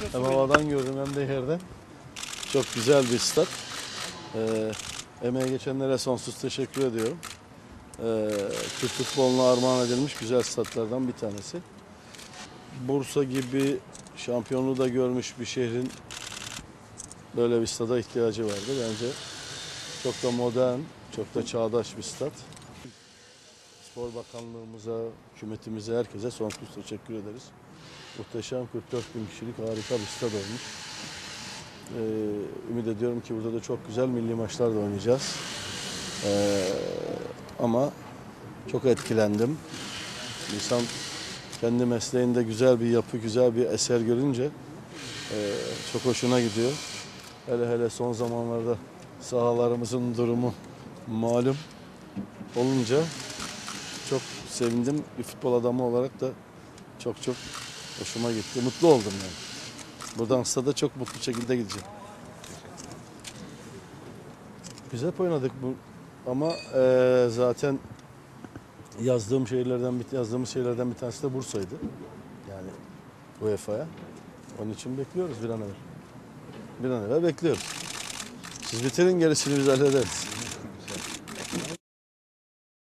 Hem havadan gördüm hem de yerden. Çok güzel bir stat. Ee, emeğe geçenlere sonsuz teşekkür ediyorum. Ee, Türk futboluna armağan edilmiş güzel statlardan bir tanesi. Bursa gibi şampiyonluğu da görmüş bir şehrin böyle bir stada ihtiyacı vardı. Bence çok da modern, çok da çağdaş bir stat. Spor Bakanlığımıza, hükümetimize, herkese sonsuz teşekkür ederiz. Muhteşem 44 bin kişilik harika bir stad olmuş. Ee, ümit ediyorum ki burada da çok güzel milli maçlar da oynayacağız. Ee, ama çok etkilendim. İnsan kendi mesleğinde güzel bir yapı, güzel bir eser görünce e, çok hoşuna gidiyor. Hele hele son zamanlarda sahalarımızın durumu malum olunca çok sevindim. Bir futbol adamı olarak da çok çok hoşuma gitti. Mutlu oldum yani. Buradan stada çok mutlu şekilde gideceğim. Hep oynadık bu ama eee, zaten yazdığım şehirlerden bir yazdığımız şehirlerden bir tanesi de Bursa'ydı. Yani UEFA'ya. Onun için bekliyoruz bir an evvel. Bir an evvel bekliyoruz. Siz bitirin gerisini biz hallederiz.